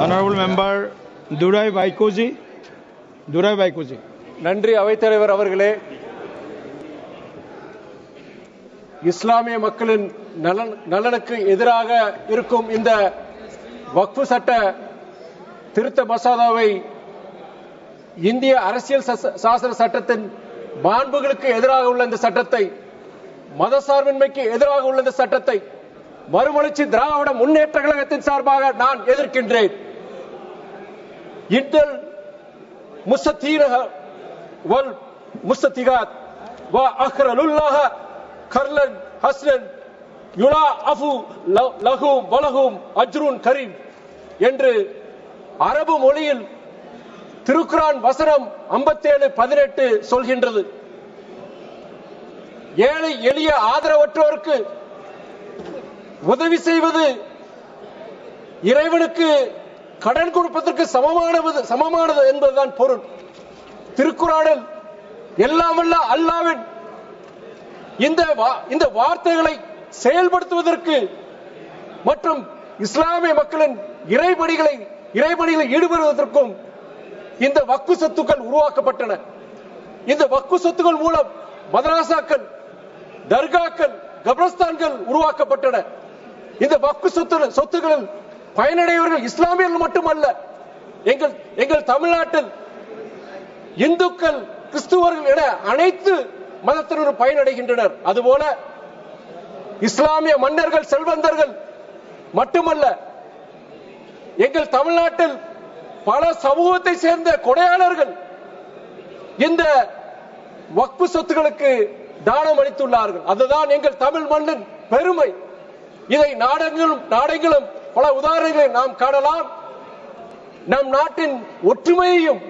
Honorable Member Durai Baikoji. Durai Baikoji. நன்றி அவைத்தலைவர் அவர்களே இஸ்லாமிய மக்களின் நலன் நலனுக்கு எதிராக இருக்கும் இந்த வக்ஃபு சட்ட திருத்த மசோதாவை இந்திய அரசியல் சாசன சட்டத்தின் மாண்புகளுக்கு எதிராக உள்ள இந்த சட்டத்தை மதசார்பின்மைக்கு எதிராக உள்ள இந்த சட்டத்தை மறுமலர்ச்சி திராவிட முன்னேற்ற கழகத்தின் சார்பாக நான் எதிர்க்கின்றேன் இட்டல் முஸ்தீரக வல் முஸ்தீகாத் வ அஹ்ரலுல்லாஹ கர்லன் ஹஸ்லன் யுலா அஃபு லஹும் வலகும் அஜ்ருன் கரீம் என்று அரபு மொழியில் திருக்குரான் வசனம் ஐம்பத்தேழு பதினெட்டு சொல்கின்றது. ஏழை எளிய ஆதரவற்றோருக்கு உதவி செய்வது இறைவனுக்கு கடன் கொடுப்பதற்கு சமமானது சமமானது என்பதுதான் பொருள். திருக்குறானில் எல்லாம் வல்ல அல்லாவின் இந்த வா- இந்த வார்த்தைகளை செயல்படுத்துவதற்கு மற்றும் இஸ்லாமிய மக்களின் இறைபணிகளை இறைபணிகளில் ஈடுபடுவதற்கும் இந்த வக்கு சொத்துக்கள் உருவாக்கப்பட்டன. இந்த வக்கு சொத்துக்கள் மூலம் மதராசாக்கள் தர்காக்கள் கபரஸ்தான்கள் உருவாக்கப்பட்டன. இந்த வக்கு சொத்து சொத்துக்களில் பயனடைவர்கள் இஸ்லாமியர்கள் மட்டுமல்ல எங்கள் எங்கள் தமிழ்நாட்டில் இந்துக்கள் கிறிஸ்துவர்கள் என அனைத்து மதத்தினரும் பயனடைகின்றனர். அதுபோல இஸ்லாமிய மன்னர்கள் செல்வந்தர்கள் மட்டுமல்ல எங்கள் தமிழ்நாட்டில் பல சமூகத்தை சேர்ந்த கொடையாளர்கள் இந்த வக்பு சொத்துகளுக்கு தானம் அளித்துள்ளார்கள். அதுதான் எங்கள் தமிழ் மண்ணின் பெருமை. இதை நாடெங்கிலும் நாடெங்கிலும் பல உதாரணங்களை நாம் காணலாம். நம் நாட்டின் ஒற்றுமையையும்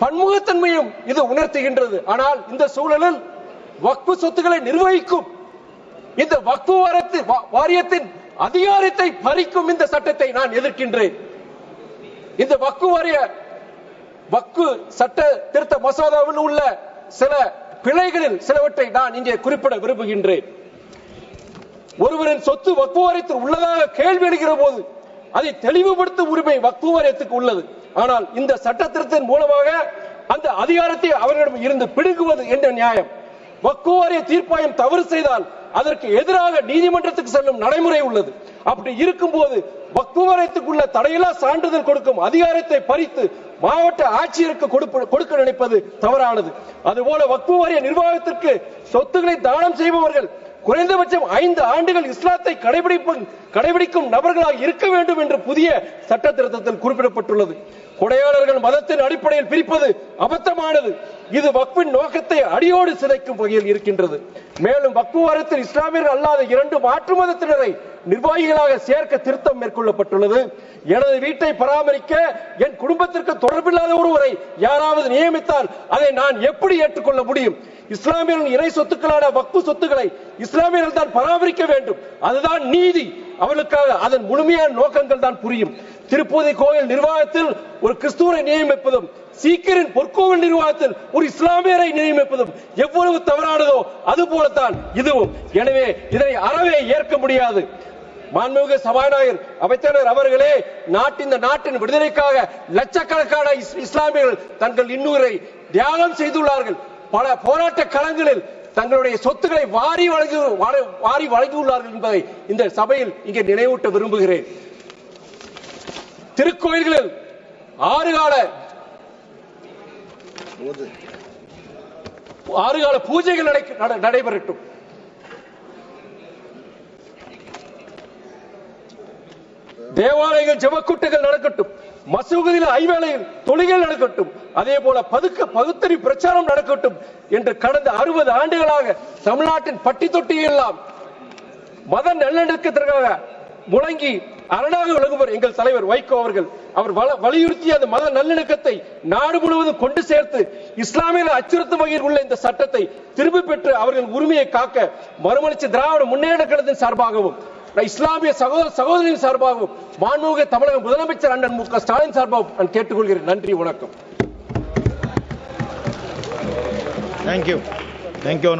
பன்முகத்தன்மையும் இது உணர்த்துகின்றது. ஆனால் இந்த சூழலில் வக்பு சொத்துக்களை நிர்வகிக்கும் இந்த வக்பு வாரத்து- வா- வாரியத்தின் அதிகாரத்தை பறிக்கும் இந்த சட்டத்தை நான் எதிர்க்கின்றேன். இந்த வக்பு வாரிய வக்கு சட்ட திருத்த மசோதாவில் உள்ள சில பிழைகளில் சிலவற்றை நான் இங்கே குறிப்பிட விரும்புகின்றேன். ஒருவரின் சொத்து வக்பு வாரியத்தில் உள்ளதாக கேள்வி எழுகிற போது அதை தெளிவுபடுத்தும் உரிமை வக்பு வாரியத்துக்கு உள்ளது. ஆனால் இந்த சட்ட திருத்தத்தின் மூலமாக அந்த அதிகாரத்தை அவர்களிடம் இருந்து பிடுங்குவது என்ற நியாயம்? வக்பு வாரிய தீர்ப்பாயம் தவறு செய்தால் அதற்கு எதிராக நீதிமன்றத்துக்கு செல்லும் நடைமுறை உள்ளது. அப்படி இருக்கும்போது வக்பு வாரியத்துக்குள்ள தடையில்லா சான்றிதழ் கொடுக்கும் அதிகாரத்தை பறித்து மாவட்ட ஆட்சியருக்கு கொடுக்க நினைப்பது தவறானது. அதுபோல வக்பு வாரிய நிர்வாகத்திற்கு சொத்துக்களை தானம் செய்பவர்கள் குறைந்தபட்சம் ஐந்து ஆண்டுகள் இஸ்லாத்தை கடைபிடிப்பு கடைபிடிக்கும் நபர்களாக இருக்க வேண்டும் என்று புதிய சட்ட திருத்தத்தில் குறிப்பிடப்பட்டுள்ளது. கொடையாளர்கள் மதத்தின் அடிப்படையில் பிரிப்பது அபத்தமானது. இது வக்பின் நோக்கத்தை அடியோடு சிதைக்கும் வகையில் இருக்கின்றது. மேலும் வக்பு வாரத்தில் இஸ்லாமியர்கள் அல்லாத இரண்டு மாற்று மதத்தினரை நிர்வாகிகளாக சேர்க்க திருத்தம் மேற்கொள்ளப்பட்டுள்ளது. எனது வீட்டை பராமரிக்க என் குடும்பத்திற்கு தொடர்பில்லாத ஒருவரை யாராவது நியமித்தால் அதை நான் எப்படி ஏற்றுக்கொள்ள முடியும்? இஸ்லாமியர்கள் இறை சொத்துக்களான வக்பு சொத்துக்களை இஸ்லாமியர்கள் தான் பராமரிக்க வேண்டும். அதுதான் நீதி. அவர்களுக்காக அதன் முழுமையான நோக்கங்கள் தான் புரியும். திருப்பதி கோயில் நிர்வாகத்தில் ஒரு கிறிஸ்துவரை நியமிப்பதும் சீக்கிரின் பொற்கோவில் நிர்வாகத்தில் ஒரு இஸ்லாமியரை நியமிப்பதும் எவ்வளவு தவறானதோ அது போலத்தான் இதுவும். எனவே இதனை அறவே ஏற்க முடியாது. மாண்புமிகு சபாநாயகர் அமைச்சர் அவர்களே நாட்டின் இந்த நாட்டின் விடுதலைக்காக லட்சக்கணக்கான இஸ்- இஸ்லாமியர்கள் தங்கள் இன்னுரை தியாகம் செய்துள்ளார்கள். பல போராட்ட களங்களில் தங்களுடைய சொத்துக்களை வாரி வழங்கி வாரி- வழங்கியுள்ளார்கள் என்பதை இந்த சபையில் இங்கே நினைவூட்ட விரும்புகிறேன். திருக்கோயில்களில் ஆறு கால ஆறு கால பூஜைகள் நடைபெறட்டும். தேவாலயங்கள் ஜெபக்கூட்டங்கள் நடக்கட்டும். மசூதியில் ஐவேளை தொழுகைகள் நடக்கட்டும். அதே போல பதுக்க பகுத்தறி பிரச்சாரம் நடக்கட்டும் என்று கடந்த அறுபது ஆண்டுகளாக தமிழ்நாட்டின் பட்டி தொட்டி எல்லாம் மத நல்லிணக்கத்திற்காக முழங்கி அரணாக விளங்குவர் எங்கள் தலைவர் வைகோ அவர்கள். அவர் வல- வலியுறுத்திய அந்த மத நல்லிணக்கத்தை நாடு முழுவதும் கொண்டு சேர்த்து இஸ்லாமியர்கள் அச்சுறுத்தும் வகையில் உள்ள இந்த சட்டத்தை திரும்பி பெற்று அவர்கள் உரிமையை காக்க மறுமலிச்சு திராவிட முன்னேற்ற கழகத்தின் சார்பாகவும் இஸ்லாமிய சகோதர சகோதரின் சார்பாகவும் மாண்புமிகு தமிழக முதலமைச்சர் அண்ணன் மு க ஸ்டாலின் சார்பாகவும் நான் கேட்டுக்கொள்கிறேன். நன்றி வணக்கம். Thank you thank you